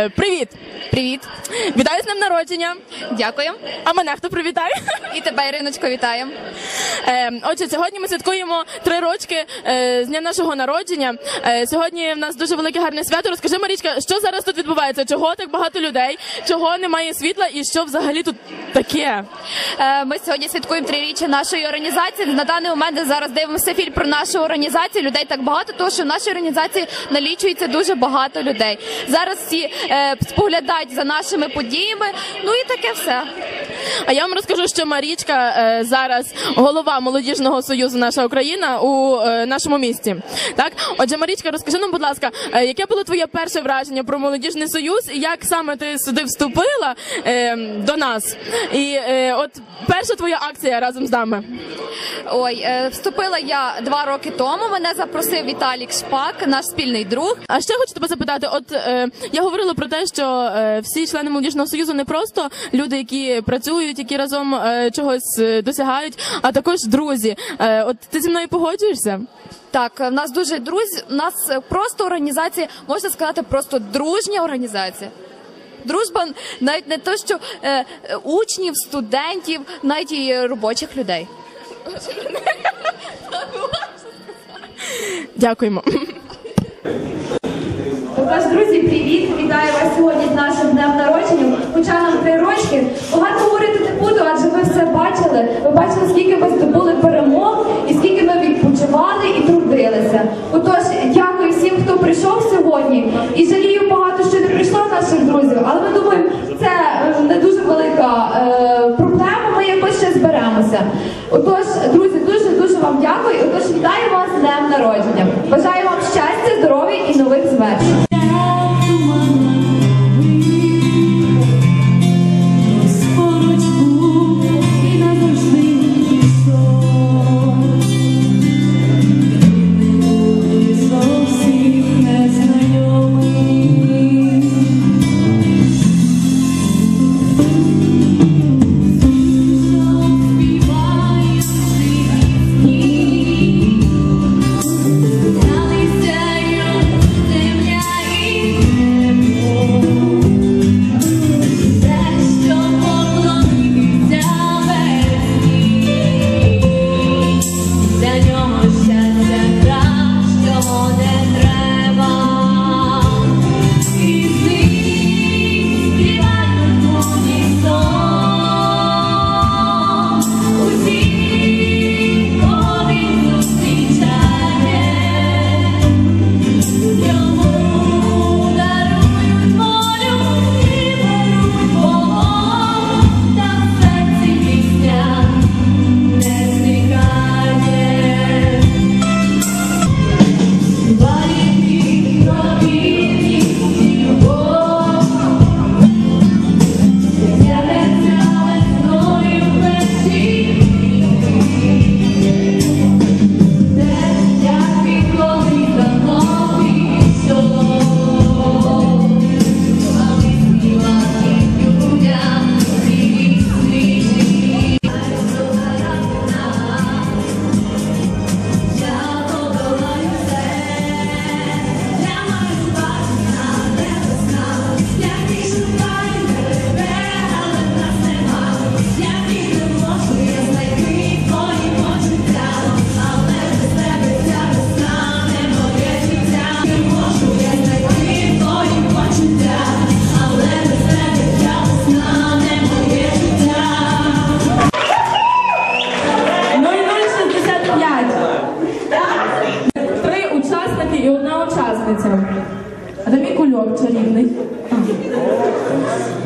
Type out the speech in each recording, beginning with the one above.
Е, Привіт! Привіт, Вітаю з днем народження! дякую. А мене хто привітає? І тебе, Іриночко, вітаю. Е, Отже, сьогодні ми святкуємо три рочки е, з дня нашого народження. Е, Сьогодні в нас дуже велике гарне свято. Розкажи, Марічка, що зараз тут відбувається? Чого так багато людей? Чого немає світла і що взагалі тут таке? Ми сьогодні святкуємо триріччя нашої організації. На даний момент зараз дивимося фільм про нашу організацію. Людей так багато, тому що в нашій організації налічується дуже багато людей. Зараз всі споглядають за нашими подіями. Ну і таке все. А я вам розкажу, що Марічка е, зараз голова молодіжного союзу наша Україна у е, нашому місті. Так, отже, Марічка, розкажи нам, будь ласка, е, яке було твоє перше враження про молодіжний союз, і як саме ти сюди вступила е, до нас? І е, от перша твоя акція разом з нами. Ой, е, вступила я два роки тому. Мене запросив Віталік Шпак, наш спільний друг. А ще хочу тебе запитати: от е, я говорила про те, що е, всі члени молодіжного союзу не просто люди, які працюють, які разом е, чогось е, досягають, а також друзі. От ти зі мною погоджуєшся? Так, в нас дуже друзі. У нас просто організація, можна сказати, просто дружня організація. Дружба навіть не то, що е, учнів, студентів, навіть і робочих людей. Дякуємо. Отож, друзі, привіт! Вітаю вас сьогодні з нашим днем народження. Хоча нам три рочки. Багато говорити не буду, адже ви все бачили. Ви бачили, скільки ми здобули перемог і скільки ми відпочивали і трудилися. Отож, дякую всім, хто прийшов сьогодні. І жалію багато, що не прийшло наших друзів, але ми думаємо, це е, не дуже велика е, проблема. Ми якось ще зберемося. Отож, друзі, дуже дуже вам дякую. Отож, вітаю вас з днем народження. Бажаю вам щастя, здоров'я і нових звершень.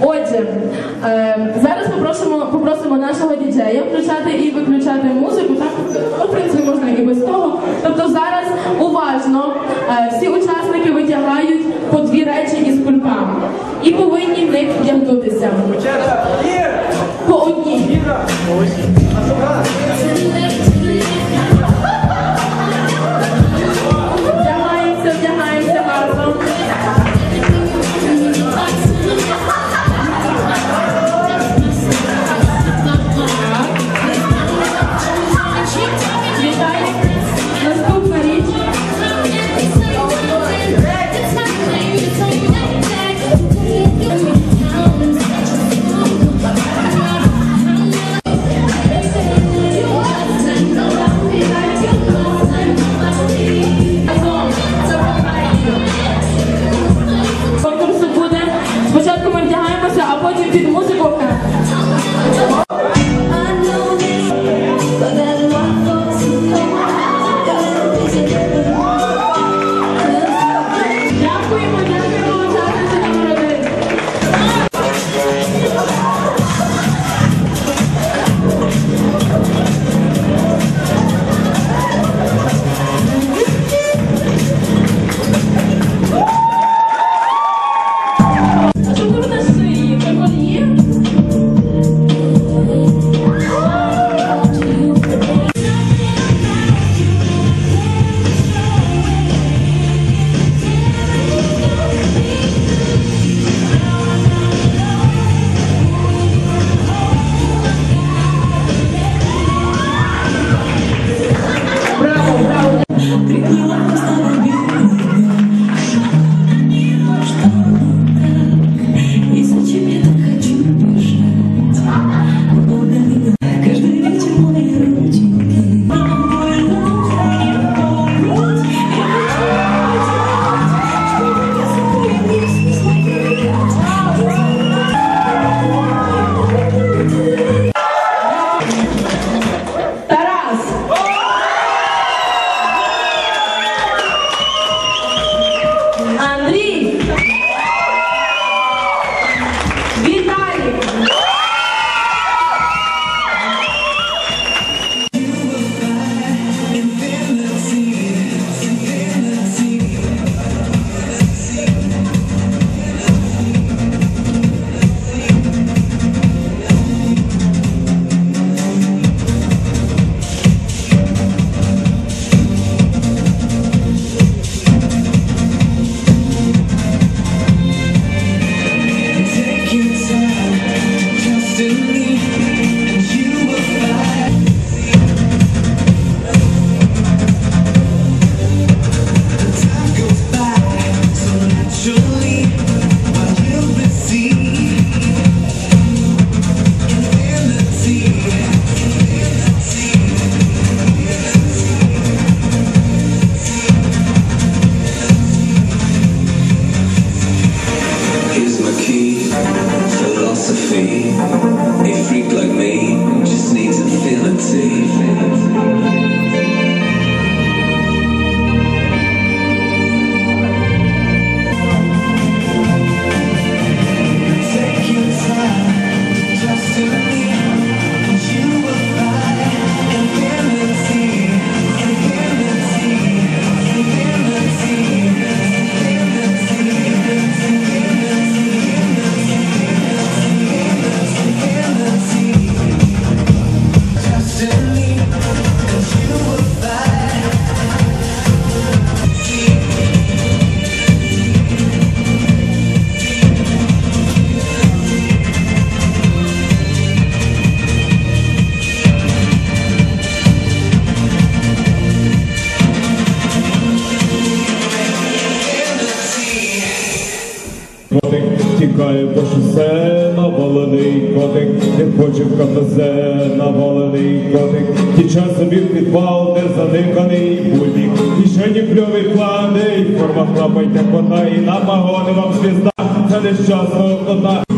Отже, е, зараз попросимо, попросимо нашого діджея включати і виключати музику. Так, Ну, в принципі, можна і без того. Тобто зараз уважно е, всі учасники витягають по дві речі із кульками і повинні в них вдягнутися. see. Навалений котик, не хоче в кафезе навалений котик, тіче собі в підвал, де заниканий будник, кишені кльовий кладе, форма хлапайте кота, і на погони вам звізда, це нещасного кота.